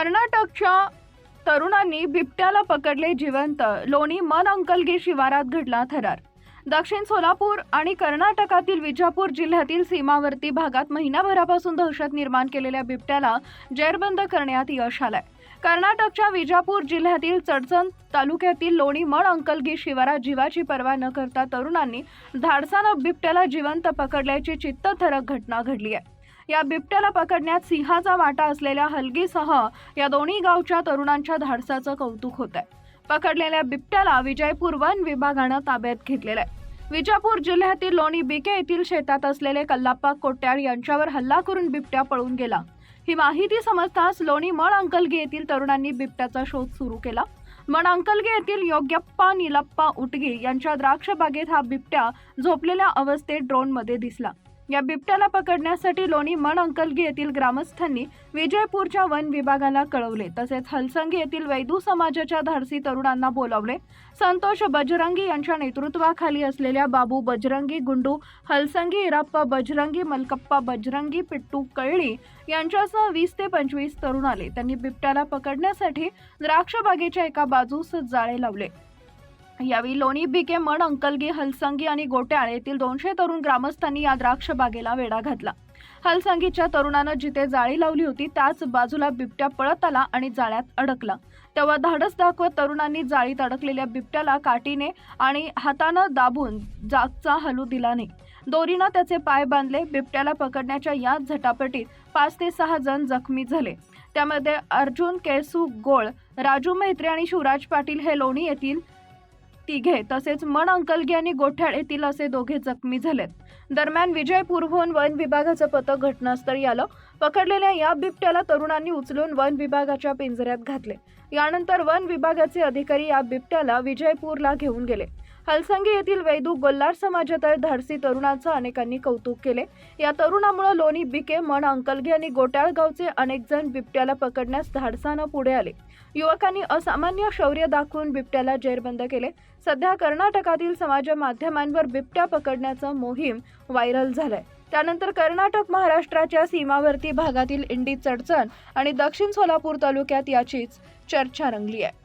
कर्नाटकच्या तरुणांनी बिबट्याला पकडले जिवंत. लोणी मन अंकलगी शिवारात घडला थरार. दक्षिण सोलापूर आणि कर्नाटकातील विजापूर जिल्ह्यातील सीमावर्ती भागात महिनाभरापासून दहशत निर्माण केलेल्या बिबट्याला जेरबंद करण्यात यश आलंय. कर्नाटकच्या विजापूर जिल्ह्यातील चडचण तालुक्यातील लोणी मण अंकलगी शिवारात जीवाची पर्वा न करता तरुणांनी धाडसानं बिबट्याला जिवंत पकडल्याची चित्तथरक घटना घडली आहे. या बिबट्याला पकडण्यात सिंहाचा वाटा असलेल्या हलगीसह या दोन्ही गावच्या तरुणांच्या धाडसाचं कौतुक होत आहे पकडलेल्या बिबट्याला विजयपूर वन विभागानं ताब्यात घेतलेलं आहे. विजापूर जिल्ह्यातील लोणी बिके येथील शेतात असलेले कल्लाप्पा कोट्याळ यांच्यावर हल्ला करून बिबट्या पळून गेला. ही माहिती समजताच लोणी मण अंकलगे येथील तरुणांनी बिबट्याचा शोध सुरू केला. मण अंकलगे येथील योग्यप्पा निलप्पा उटगे यांच्या द्राक्ष बागेत हा बिबट्या झोपलेल्या अवस्थेत ड्रोनमध्ये दिसला. या बिबट्याला पकडण्यासाठी लोणी मण अंकलगी येथील ग्रामस्थांनी विजयपूरच्या वन विभागाला कळवले. तसेच हलसंगी येथील वैदू समाजाच्या धाडसी तरुणांना बोलावले. संतोष बजरंगी यांच्या नेतृत्वाखाली असलेल्या बाबू बजरंगी गुंडू हलसंगी इराप्पा बजरंगी मलकप्पा बजरंगी पिट्टू कळळी यांच्यासह वीस ते पंचवीस तरुण आले. त्यांनी बिबट्याला पकडण्यासाठी द्राक्षबागेच्या एका बाजूस जाळे लावले. यावेळी लोणी भिके मड अंकलगी हलसंगी आणि गोट्याळ येथील दोनशे तरुण ग्रामस्थांनी या द्राक्ष बागेला वेढा घातला. हलसंगीच्या तरुणानं जिथे जाळी लावली होती त्याच बाजूला बिबट्या पळत आला आणि जाळ्यात अडकला. तेव्हा धाडस दाखवत तरुणांनी जाळीत अडकलेल्या बिबट्याला काठीने आणि हातानं दाबून जागचा हलू दिला नाही. दोरीनं त्याचे पाय बांधले बिबट्याला पकडण्याच्या या झटापटीत पाच ते सहा जण जखमी झाले. त्यामध्ये अर्जुन केसू गोळ राजू मैत्री आणि शिवराज पाटील हे लोणी येथील तिघे तसेच मन अंकलगी आणि गोठ्याळ येथील असे दोघे जखमी झालेत. दरम्यान विजयपूरहून वन विभागाचं पथक घटनास्थळी आलं. पकडलेल्या या बिबट्याला तरुणांनी उचलून वन विभागाच्या पिंजऱ्यात घातले. यानंतर वन विभागाचे अधिकारी या बिबट्याला विजयपूरला घेऊन गेले. हलसंगे येथील वैदू गोल्लार समाजातील धाडसी तरुणाचं अनेकांनी कौतुक केले. या तरुणामुळे लोणी बिके मन अंकलगे आणि गोट्याळ गावचे अनेक जण बिबट्याला पकडण्यास धाडसानं पुढे आले. युवकांनी असामान्य शौर्य दाखवून बिबट्याला जेरबंद केले. सध्या कर्नाटकातील समाज माध्यमांवर बिबट्या पकडण्याचं मोहीम व्हायरल झालंय. त्यानंतर कर्नाटक महाराष्ट्राच्या सीमावर्ती भागातील इंडी चडचण आणि दक्षिण सोलापूर तालुक्यात याचीच चर्चा रंगली आहे.